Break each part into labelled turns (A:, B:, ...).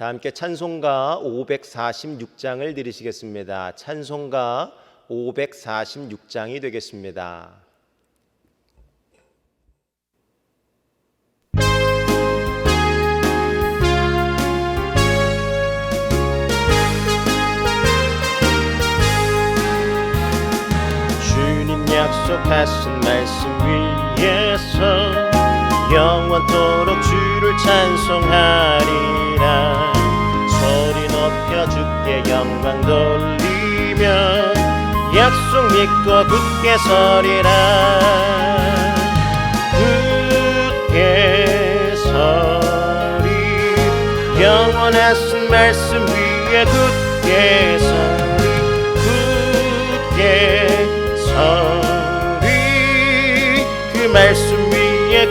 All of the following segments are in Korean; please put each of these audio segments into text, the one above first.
A: 다 함께 찬송가 546장을 들으시겠습니다. 찬송가 546장이 되겠습니다. 주님 약속하신 말씀 위에서 영원토록 주를 찬송하리라. 소리 높여 주께 영광 돌리며 약속 믿고 굳게 서리라. 굳게 서리. 영원하신 말씀 위에 굳게 서리. 굳게 서리. 그 말씀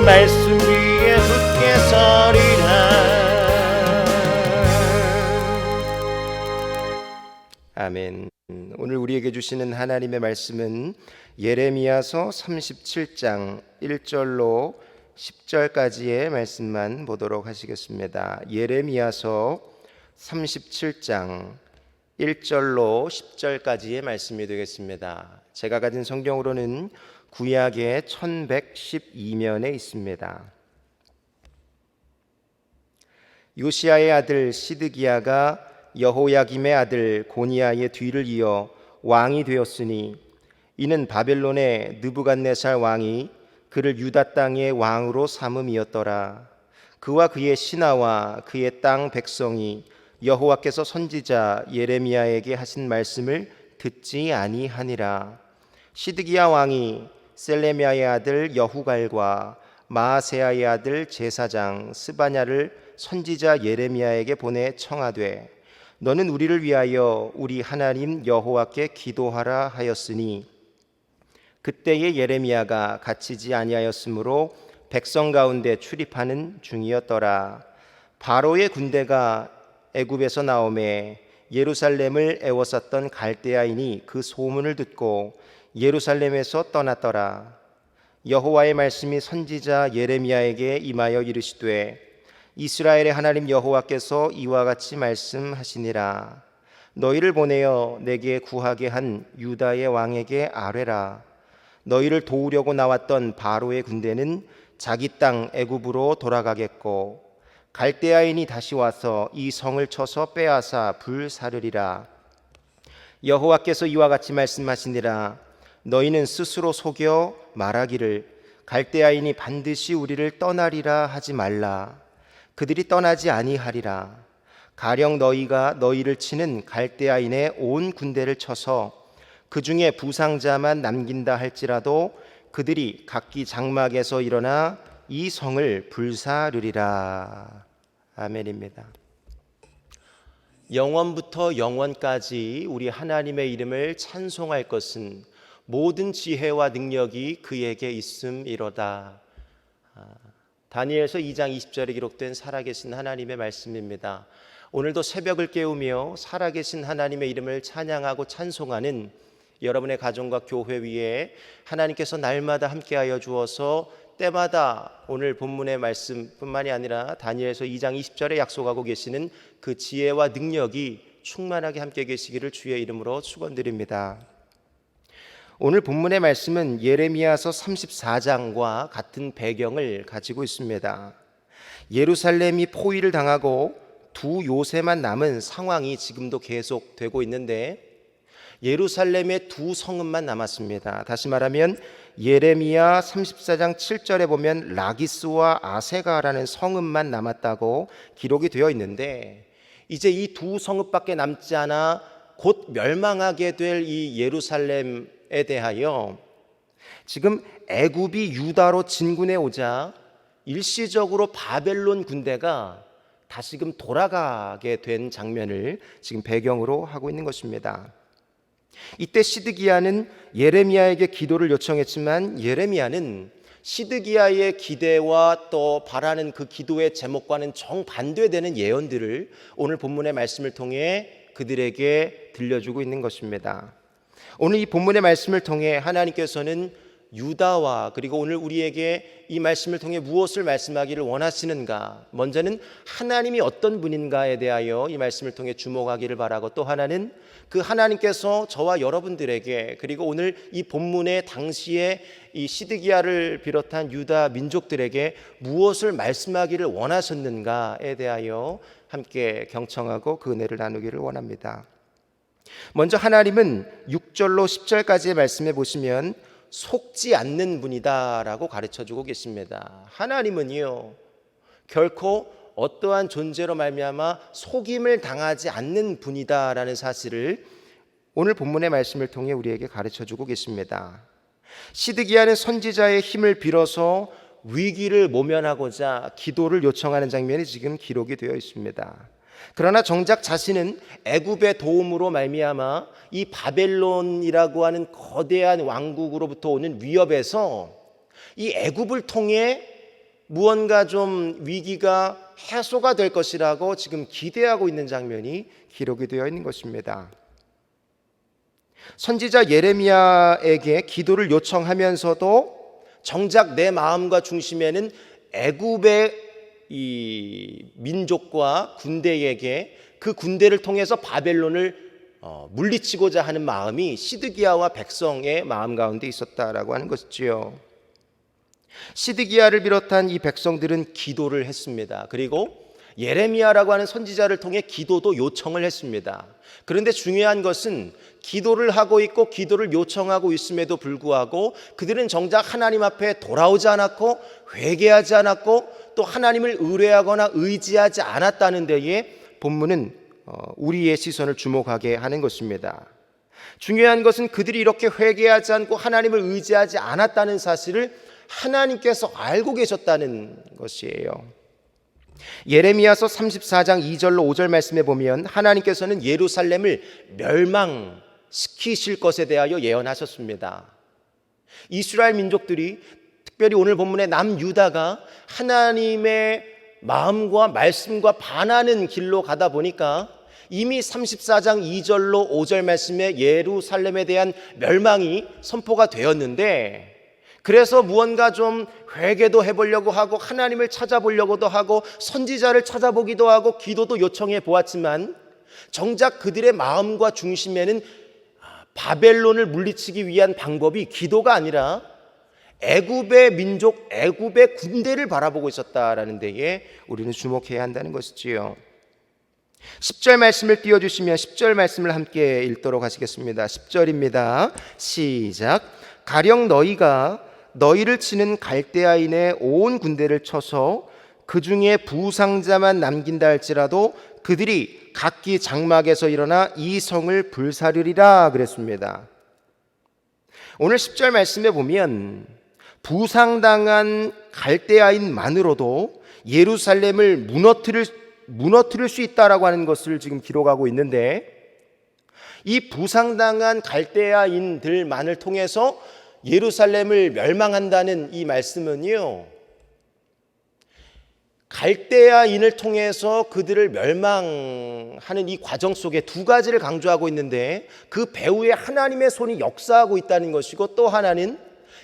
A: 그 말씀 위에 굳게 서리라 아멘. 오늘 우리에게 주시는 하나님의 말씀은 예레미야서 37장 1절로 10절까지의 말씀만 보도록 하시겠습니다. 예레미야서 37장 1절로 10절까지의 말씀이 되겠습니다. 제가 가진 성경으로는 구약의 1112면에 있습니다. 요시아의 아들 시드기야가 여호야김의 아들 고니아의 뒤를 이어 왕이 되었으니 이는 바벨론의 느부갓네살 왕이 그를 유다 땅의 왕으로 삼음이었더라. 그와 그의 신하와 그의 땅 백성이 여호와께서 선지자 예레미야에게 하신 말씀을 듣지 아니하니라. 시드기야 왕이 셀레미야의 아들 여후갈과 마아세야의 아들 제사장 스바냐를 선지자 예레미야에게 보내 청하되 너는 우리를 위하여 우리 하나님 여호와께 기도하라 하였으니 그때의 예레미야가 갇히지 아니하였으므로 백성 가운데 출입하는 중이었더라. 바로의 군대가 애굽에서 나오매 예루살렘을 애워쌌던 갈대아인이 그 소문을 듣고 예루살렘에서 떠났더라. 여호와의 말씀이 선지자 예레미야에게 임하여 이르시되 이스라엘의 하나님 여호와께서 이와 같이 말씀하시니라 너희를 보내어 내게 구하게 한 유다의 왕에게 아뢰라 너희를 도우려고 나왔던 바로의 군대는 자기 땅 애굽으로 돌아가겠고 갈대아인이 다시 와서 이 성을 쳐서 빼앗아 불사르리라. 여호와께서 이와 같이 말씀하시니라. 너희는 스스로 속여 말하기를 갈대아인이 반드시 우리를 떠나리라 하지 말라. 그들이 떠나지 아니하리라. 가령 너희가 너희를 치는 갈대아인의 온 군대를 쳐서 그 중에 부상자만 남긴다 할지라도 그들이 각기 장막에서 일어나 이 성을 불사르리라 아멘입니다. 영원부터 영원까지 우리 하나님의 이름을 찬송할 것은 모든 지혜와 능력이 그에게 있음이로다. 아, 다니엘서 2장 20절에 기록된 살아계신 하나님의 말씀입니다. 오늘도 새벽을 깨우며 살아계신 하나님의 이름을 찬양하고 찬송하는 여러분의 가정과 교회 위에 하나님께서 날마다 함께하여 주어서 때마다 오늘 본문의 말씀뿐만이 아니라 다니엘서 2장 20절에 약속하고 계시는 그 지혜와 능력이 충만하게 함께 계시기를 주의 이름으로 축원드립니다. 오늘 본문의 말씀은 예레미야서 34장과 같은 배경을 가지고 있습니다. 예루살렘이 포위를 당하고 두 요새만 남은 상황이 지금도 계속되고 있는데 예루살렘의 두 성읍만 남았습니다. 다시 말하면 예레미야 34장 7절에 보면 라기스와 아세가라는 성읍만 남았다고 기록이 되어 있는데 이제 이 두 성읍밖에 남지 않아 곧 멸망하게 될 이 예루살렘에 대하여 지금 애굽이 유다로 진군해 오자 일시적으로 바벨론 군대가 다시금 돌아가게 된 장면을 지금 배경으로 하고 있는 것입니다. 이때 시드기야는 예레미야에게 기도를 요청했지만 예레미야는 시드기야의 기대와 또 바라는 그 기도의 제목과는 정반대되는 예언들을 오늘 본문의 말씀을 통해 그들에게 들려주고 있는 것입니다. 오늘 이 본문의 말씀을 통해 하나님께서는 유다와 그리고 오늘 우리에게 이 말씀을 통해 무엇을 말씀하기를 원하시는가? 먼저는 하나님이 어떤 분인가에 대하여 이 말씀을 통해 주목하기를 바라고 또 하나는 그 하나님께서 저와 여러분들에게 그리고 오늘 이 본문의 당시에 이 시드기야를 비롯한 유다 민족들에게 무엇을 말씀하기를 원하셨는가에 대하여 함께 경청하고 그 은혜를 나누기를 원합니다. 먼저 하나님은 6절로 10절까지의 말씀에 보시면 속지 않는 분이다라고 가르쳐 주고 계십니다. 하나님은요. 결코 어떠한 존재로 말미암아 속임을 당하지 않는 분이다라는 사실을 오늘 본문의 말씀을 통해 우리에게 가르쳐 주고 계십니다. 시드기야는 선지자의 힘을 빌어서 위기를 모면하고자 기도를 요청하는 장면이 지금 기록이 되어 있습니다. 그러나 정작 자신은 애굽의 도움으로 말미암아 이 바벨론이라고 하는 거대한 왕국으로부터 오는 위협에서 이 애굽을 통해 무언가 좀 위기가 해소가 될 것이라고 지금 기대하고 있는 장면이 기록이 되어 있는 것입니다. 선지자 예레미야에게 기도를 요청하면서도 정작 내 마음과 중심에는 애굽의 이 민족과 군대에게 그 군대를 통해서 바벨론을 어, 물리치고자 하는 마음이 시드기야와 백성의 마음 가운데 있었다라고 하는 것이지요. 시드기야를 비롯한 이 백성들은 기도를 했습니다. 그리고 예레미야라고 하는 선지자를 통해 기도도 요청을 했습니다. 그런데 중요한 것은 기도를 하고 있고 기도를 요청하고 있음에도 불구하고 그들은 정작 하나님 앞에 돌아오지 않았고 회개하지 않았고 또 하나님을 의뢰하거나 의지하지 않았다는 데에 본문은 어, 우리의 시선을 주목하게 하는 것입니다. 중요한 것은 그들이 이렇게 회개하지 않고 하나님을 의지하지 않았다는 사실을 하나님께서 알고 계셨다는 것이에요. 예레미야서 34장 2절로 5절 말씀에 보면 하나님께서는 예루살렘을 멸망시키실 것에 대하여 예언하셨습니다. 이스라엘 민족들이 특별히 오늘 본문의 남유다가 하나님의 마음과 말씀과 반하는 길로 가다 보니까 이미 34장 2절로 5절 말씀에 예루살렘에 대한 멸망이 선포가 되었는데 그래서 무언가 좀 회개도 해보려고 하고 하나님을 찾아보려고도 하고 선지자를 찾아보기도 하고 기도도 요청해 보았지만 정작 그들의 마음과 중심에는 바벨론을 물리치기 위한 방법이 기도가 아니라 애굽의 민족, 애굽의 군대를 바라보고 있었다라는 데에 우리는 주목해야 한다는 것이지요. 10절 말씀을 띄워주시면 10절 말씀을 함께 읽도록 하시겠습니다. 10절입니다. 시작. 가령 너희가 너희를 치는 갈대아인의 온 군대를 쳐서 그 중에 부상자만 남긴다 할지라도 그들이 각기 장막에서 일어나 이 성을 불사르리라 그랬습니다. 오늘 10절 말씀에 보면 부상당한 갈대아인만으로도 예루살렘을 무너뜨릴 무너뜨릴 수 있다라고 하는 것을 지금 기록하고 있는데 이 부상당한 갈대아인들만을 통해서 예루살렘을 멸망한다는 이 말씀은요. 갈대아인을 통해서 그들을 멸망하는 이 과정 속에 두 가지를 강조하고 있는데 그 배후에 하나님의 손이 역사하고 있다는 것이고 또 하나는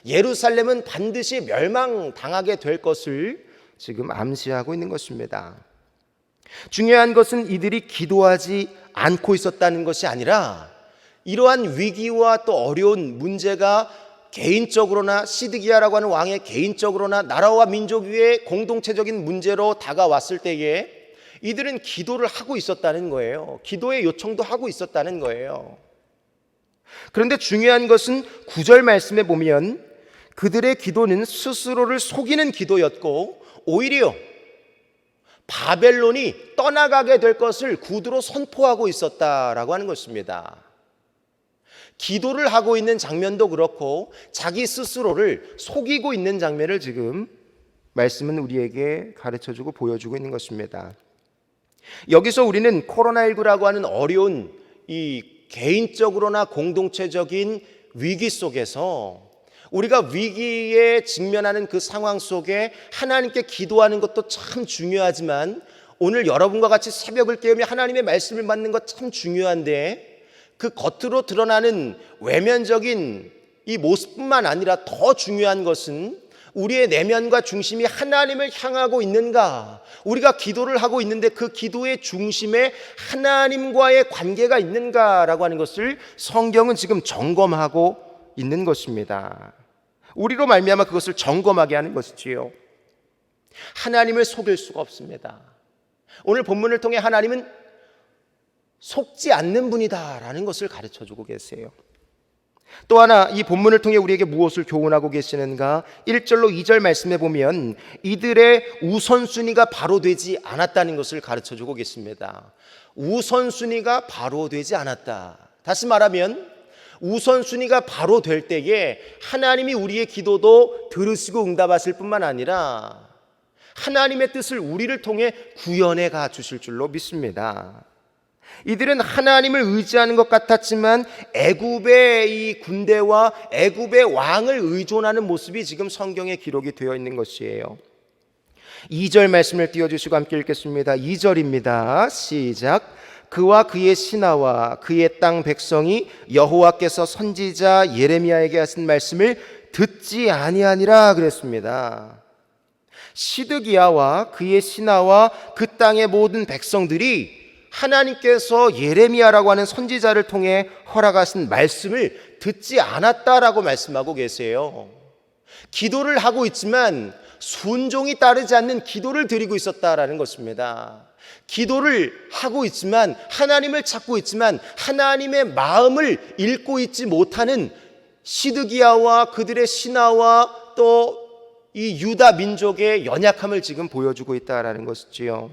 A: 예루살렘은 반드시 멸망당하게 될 것을 지금 암시하고 있는 것입니다. 중요한 것은 이들이 기도하지 않고 있었다는 것이 아니라 이러한 위기와 또 어려운 문제가 개인적으로나 시드기야라고 하는 왕의 개인적으로나 나라와 민족 위에 공동체적인 문제로 다가왔을 때에 이들은 기도를 하고 있었다는 거예요. 기도의 요청도 하고 있었다는 거예요. 그런데 중요한 것은 구절 말씀에 보면 그들의 기도는 스스로를 속이는 기도였고 오히려 바벨론이 떠나가게 될 것을 구두로 선포하고 있었다라고 하는 것입니다. 기도를 하고 있는 장면도 그렇고 자기 스스로를 속이고 있는 장면을 지금 말씀은 우리에게 가르쳐 주고 보여주고 있는 것입니다. 여기서 우리는 코로나19라고 하는 어려운 이 개인적으로나 공동체적인 위기 속에서 우리가 위기에 직면하는 그 상황 속에 하나님께 기도하는 것도 참 중요하지만 오늘 여러분과 같이 새벽을 깨우며 하나님의 말씀을 받는 것 참 중요한데 그 겉으로 드러나는 외면적인 이 모습뿐만 아니라 더 중요한 것은 우리의 내면과 중심이 하나님을 향하고 있는가? 우리가 기도를 하고 있는데 그 기도의 중심에 하나님과의 관계가 있는가라고 하는 것을 성경은 지금 점검하고 있는 것입니다. 우리로 말미암아 그것을 점검하게 하는 것이지요. 하나님을 속일 수가 없습니다. 오늘 본문을 통해 하나님은 속지 않는 분이다라는 것을 가르쳐 주고 계세요. 또 하나 이 본문을 통해 우리에게 무엇을 교훈하고 계시는가? 1절로 2절 말씀해 보면 이들의 우선순위가 바로 되지 않았다는 것을 가르쳐 주고 계십니다. 우선순위가 바로 되지 않았다. 다시 말하면 우선순위가 바로 될 때에 하나님이 우리의 기도도 들으시고 응답하실 뿐만 아니라 하나님의 뜻을 우리를 통해 구현해 가 주실 줄로 믿습니다. 이들은 하나님을 의지하는 것 같았지만 애굽의 이 군대와 애굽의 왕을 의존하는 모습이 지금 성경에 기록이 되어 있는 것이에요. 2절 말씀을 띄워 주시고 함께 읽겠습니다. 2절입니다. 시작. 그와 그의 신하와 그의 땅 백성이 여호와께서 선지자 예레미야에게 하신 말씀을 듣지 아니하니라 그랬습니다. 시드기야와 그의 신하와 그 땅의 모든 백성들이 하나님께서 예레미야라고 하는 선지자를 통해 허락하신 말씀을 듣지 않았다라고 말씀하고 계세요. 기도를 하고 있지만 순종이 따르지 않는 기도를 드리고 있었다라는 것입니다. 기도를 하고 있지만 하나님을 찾고 있지만 하나님의 마음을 읽고 있지 못하는 시드기야와 그들의 신하와 또 이 유다 민족의 연약함을 지금 보여주고 있다라는 것이지요.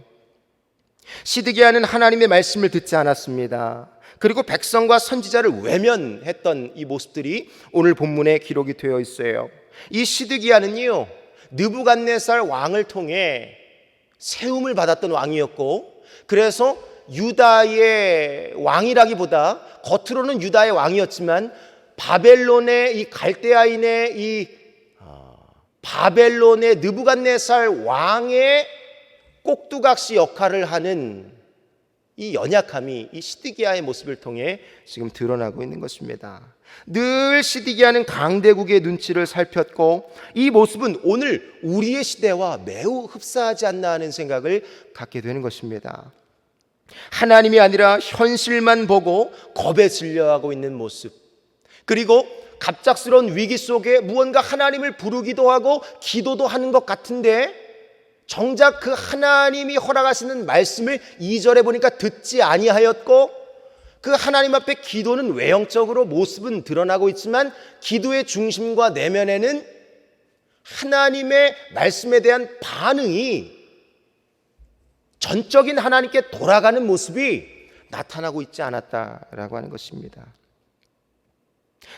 A: 시드기야는 하나님의 말씀을 듣지 않았습니다. 그리고 백성과 선지자를 외면했던 이 모습들이 오늘 본문에 기록이 되어 있어요. 이 시드기야는요 느부갓네살 왕을 통해 세움을 받았던 왕이었고 그래서 유다의 왕이라기보다 겉으로는 유다의 왕이었지만 바벨론의 이 갈대아인의 이 어, 바벨론의 느부갓네살 왕의 꼭두각시 역할을 하는 이 연약함이 이 시드기야의 모습을 통해 지금 드러나고 있는 것입니다. 늘 시드기야는 강대국의 눈치를 살폈고 이 모습은 오늘 우리의 시대와 매우 흡사하지 않나 하는 생각을 갖게 되는 것입니다. 하나님이 아니라 현실만 보고 겁에 질려하고 있는 모습. 그리고 갑작스러운 위기 속에 무언가 하나님을 부르기도 하고 기도도 하는 것 같은데 정작 그 하나님이 허락하시는 말씀을 2절에 보니까 듣지 아니하였고 그 하나님 앞에 기도는 외형적으로 모습은 드러나고 있지만 기도의 중심과 내면에는 하나님의 말씀에 대한 반응이 전적인 하나님께 돌아가는 모습이 나타나고 있지 않았다라고 하는 것입니다.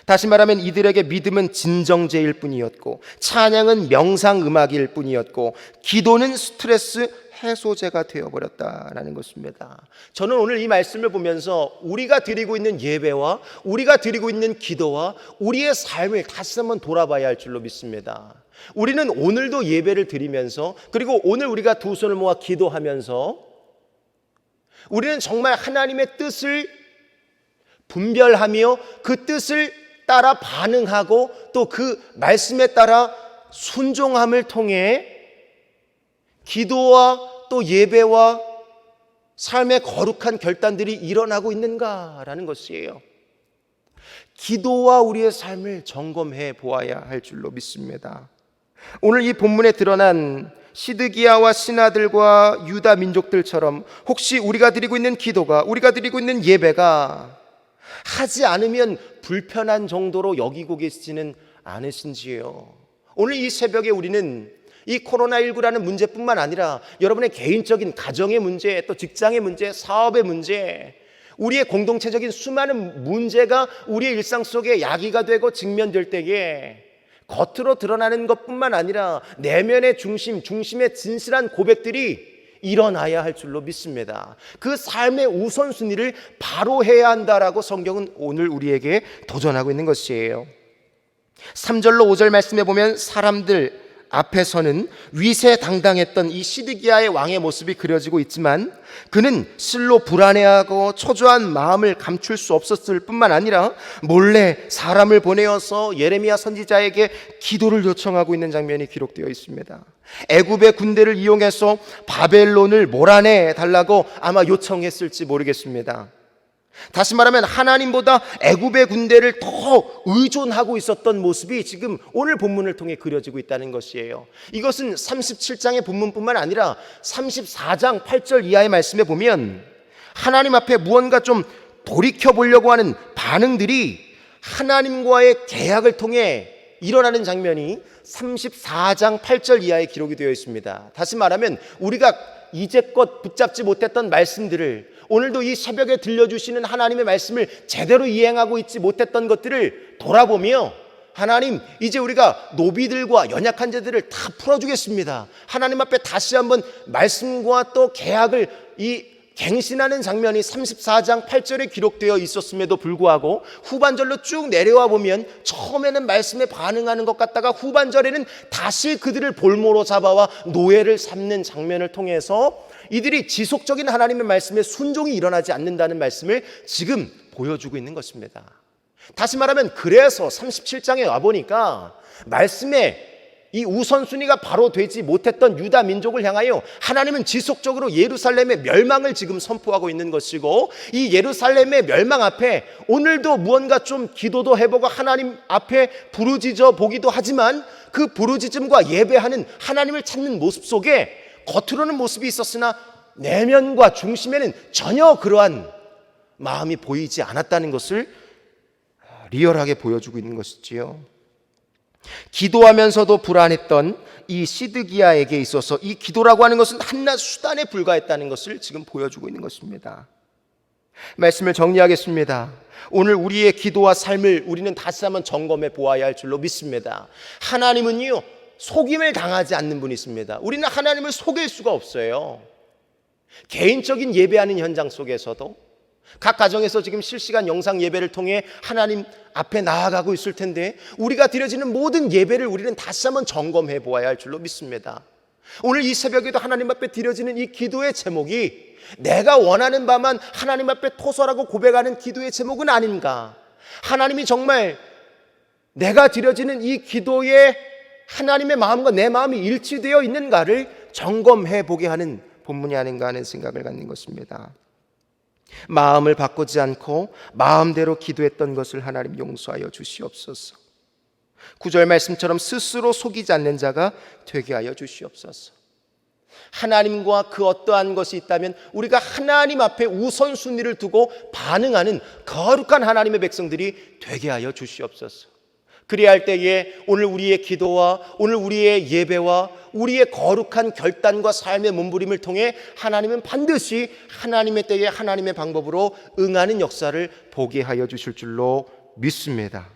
A: 다시 말하면 이들에게 믿음은 진정제일 뿐이었고 찬양은 명상 음악일 뿐이었고 기도는 스트레스 해소제가 되어 버렸다라는 것입니다. 저는 오늘 이 말씀을 보면서 우리가 드리고 있는 예배와 우리가 드리고 있는 기도와 우리의 삶을 다시 한번 돌아봐야 할 줄로 믿습니다. 우리는 오늘도 예배를 드리면서 그리고 오늘 우리가 두 손을 모아 기도하면서 우리는 정말 하나님의 뜻을 분별하며 그 뜻을 따라 반응하고 또 그 말씀에 따라 순종함을 통해 기도와 또 예배와 삶의 거룩한 결단들이 일어나고 있는가라는 것이에요. 기도와 우리의 삶을 점검해 보아야 할 줄로 믿습니다. 오늘 이 본문에 드러난 시드기야와 신하들과 유다 민족들처럼 혹시 우리가 드리고 있는 기도가 우리가 드리고 있는 예배가 하지 않으면 불편한 정도로 여기고 계시지는 않으신지요. 오늘 이 새벽에 우리는 이 코로나19라는 문제뿐만 아니라 여러분의 개인적인 가정의 문제, 또 직장의 문제, 사업의 문제, 우리의 공동체적인 수많은 문제가 우리의 일상 속에 야기가 되고 직면될 때에 겉으로 드러나는 것뿐만 아니라 내면의 중심, 중심의 진실한 고백들이 일어나야 할 줄로 믿습니다. 그 삶의 우선순위를 바로 해야 한다라고 성경은 오늘 우리에게 도전하고 있는 것이에요. 3절로 5절 말씀해 보면 사람들 앞에서는 위세당당했던 이 시드기야의 왕의 모습이 그려지고 있지만 그는 실로 불안해하고 초조한 마음을 감출 수 없었을 뿐만 아니라 몰래 사람을 보내어서 예레미야 선지자에게 기도를 요청하고 있는 장면이 기록되어 있습니다. 애굽의 군대를 이용해서 바벨론을 몰아내 달라고 아마 요청했을지 모르겠습니다. 다시 말하면 하나님보다 애굽의 군대를 더 의존하고 있었던 모습이 지금 오늘 본문을 통해 그려지고 있다는 것이에요. 이것은 37장의 본문뿐만 아니라 34장 8절 이하의 말씀에 보면 하나님 앞에 무언가 좀 돌이켜 보려고 하는 반응들이 하나님과의 계약을 통해 일어나는 장면이 34장 8절 이하에 기록이 되어 있습니다. 다시 말하면 우리가 이제껏 붙잡지 못했던 말씀들을 오늘도 이 새벽에 들려주시는 하나님의 말씀을 제대로 이행하고 있지 못했던 것들을 돌아보며 하나님 이제 우리가 노비들과 연약한 자들을 다 풀어주겠습니다. 하나님 앞에 다시 한번 말씀과 또 계약을 이 갱신하는 장면이 34장 8절에 기록되어 있었음에도 불구하고 후반절로 쭉 내려와 보면 처음에는 말씀에 반응하는 것 같다가 후반절에는 다시 그들을 볼모로 잡아와 노예를 삼는 장면을 통해서 이들이 지속적인 하나님의 말씀에 순종이 일어나지 않는다는 말씀을 지금 보여주고 있는 것입니다. 다시 말하면 그래서 37장에 와 보니까 말씀에 이 우선순위가 바로 되지 못했던 유다 민족을 향하여 하나님은 지속적으로 예루살렘의 멸망을 지금 선포하고 있는 것이고 이 예루살렘의 멸망 앞에 오늘도 무언가 좀 기도도 해보고 하나님 앞에 부르짖어 보기도 하지만 그 부르짖음과 예배하는 하나님을 찾는 모습 속에 겉으로는 모습이 있었으나 내면과 중심에는 전혀 그러한 마음이 보이지 않았다는 것을 리얼하게 보여주고 있는 것이지요. 기도하면서도 불안했던 이 시드기야에게 있어서 이 기도라고 하는 것은 한낱 수단에 불과했다는 것을 지금 보여주고 있는 것입니다. 말씀을 정리하겠습니다. 오늘 우리의 기도와 삶을 우리는 다시 한번 점검해 보아야 할 줄로 믿습니다. 하나님은요, 속임을 당하지 않는 분이 있습니다. 우리는 하나님을 속일 수가 없어요. 개인적인 예배하는 현장 속에서도 각 가정에서 지금 실시간 영상 예배를 통해 하나님 앞에 나아가고 있을 텐데 우리가 드려지는 모든 예배를 우리는 다시 한번 점검해 보아야 할 줄로 믿습니다. 오늘 이 새벽에도 하나님 앞에 드려지는 이 기도의 제목이 내가 원하는 바만 하나님 앞에 토설하고 고백하는 기도의 제목은 아닌가? 하나님이 정말 내가 드려지는 이 기도에 하나님의 마음과 내 마음이 일치되어 있는가를 점검해 보게 하는 본문이 아닌가 하는 생각을 갖는 것입니다. 마음을 바꾸지 않고 마음대로 기도했던 것을 하나님 용서하여 주시옵소서. 구절 말씀처럼 스스로 속이지 않는 자가 되게 하여 주시옵소서. 하나님과 그 어떠한 것이 있다면 우리가 하나님 앞에 우선순위를 두고 반응하는 거룩한 하나님의 백성들이 되게 하여 주시옵소서. 그래야 할 때에 오늘 우리의 기도와 오늘 우리의 예배와 우리의 거룩한 결단과 삶의 몸부림을 통해 하나님은 반드시 하나님의 때에 하나님의 방법으로 응하는 역사를 보게 하여 주실 줄로 믿습니다.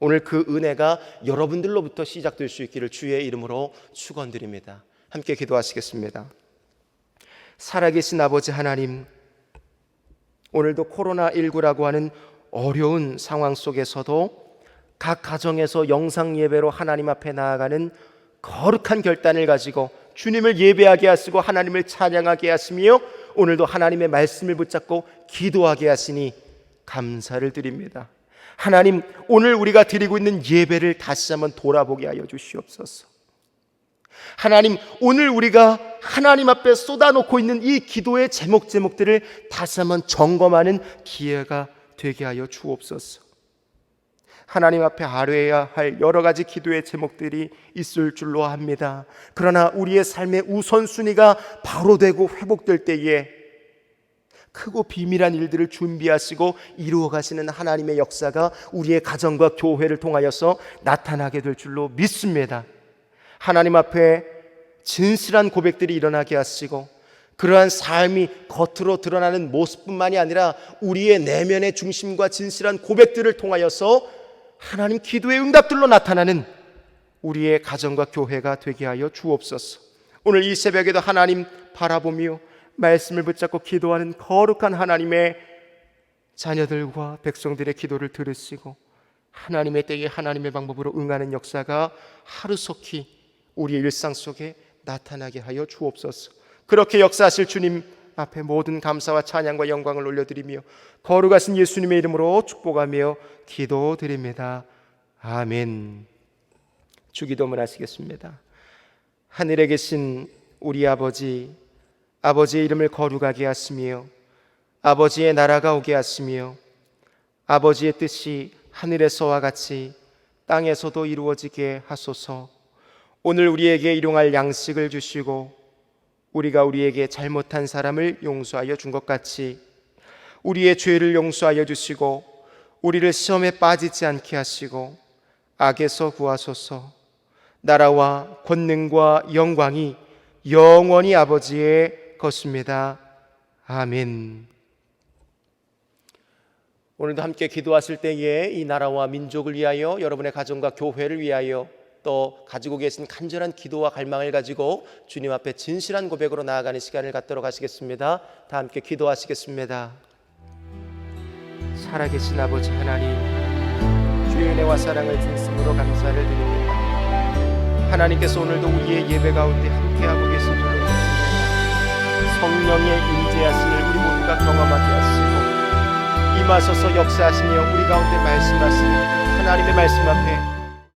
A: 오늘 그 은혜가 여러분들로부터 시작될 수 있기를 주의 이름으로 축원드립니다. 함께 기도하시겠습니다. 살아계신 아버지 하나님, 오늘도 코로나 19라고 하는 어려운 상황 속에서도 각 가정에서 영상 예배로 하나님 앞에 나아가는 거룩한 결단을 가지고 주님을 예배하게 하시고 하나님을 찬양하게 하시며 오늘도 하나님의 말씀을 붙잡고 기도하게 하시니 감사를 드립니다. 하나님, 오늘 우리가 드리고 있는 예배를 다시 한번 돌아보게 하여 주시옵소서. 하나님, 오늘 우리가 하나님 앞에 쏟아놓고 있는 이 기도의 제목 제목들을 다시 한번 점검하는 기회가 되게 하여 주옵소서. 하나님 앞에 아뢰야 할 여러 가지 기도의 제목들이 있을 줄로 합니다. 그러나 우리의 삶의 우선순위가 바로 되고 회복될 때에 크고 비밀한 일들을 준비하시고 이루어 가시는 하나님의 역사가 우리의 가정과 교회를 통하여서 나타나게 될 줄로 믿습니다. 하나님 앞에 진실한 고백들이 일어나게 하시고 그러한 삶이 겉으로 드러나는 모습뿐만이 아니라 우리의 내면의 중심과 진실한 고백들을 통하여서 하나님 기도의 응답들로 나타나는 우리의 가정과 교회가 되게 하여 주옵소서. 오늘 이 새벽에도 하나님 바라보며 말씀을 붙잡고 기도하는 거룩한 하나님의 자녀들과 백성들의 기도를 들으시고 하나님의 때에 하나님의 방법으로 응하는 역사가 하루속히 우리의 일상 속에 나타나게 하여 주옵소서. 그렇게 역사하실 주님 앞에 모든 감사와 찬양과 영광을 올려드리며 거룩하신 예수님의 이름으로 축복하며 기도드립니다. 아멘. 주기도문 하시겠습니다. 하늘에 계신 우리 아버지, 아버지의 이름을 거룩하게 하시며 아버지의 나라가 오게 하시며 아버지의 뜻이 하늘에서와 같이 땅에서도 이루어지게 하소서. 오늘 우리에게 일용할 양식을 주시고 우리가 우리에게 잘못한 사람을 용서하여 준 것 같이 우리의 죄를 용서하여 주시고 우리를 시험에 빠지지 않게 하시고 악에서 구하소서. 나라와 권능과 영광이 영원히 아버지의 것입니다. 아멘. 오늘도 함께 기도하실 때에 이 나라와 민족을 위하여 여러분의 가정과 교회를 위하여 또 가지고 계신 간절한 기도와 갈망을 가지고 주님 앞에 진실한 고백으로 나아가는 시간을 갖도록 하시겠습니다. 다 함께 기도하시겠습니다. 살아계신 아버지 하나님, 주의 은혜와 사랑을 진심으로 감사를 드립니다. 하나님께서 오늘도 우리의 예배 가운데 함께하고 계신 줄로. 성령의 임재하심을 우리 모두가 경험하게 하시고 임하소서 역사하시며 우리 가운데 말씀하시는 하나님의 말씀 앞에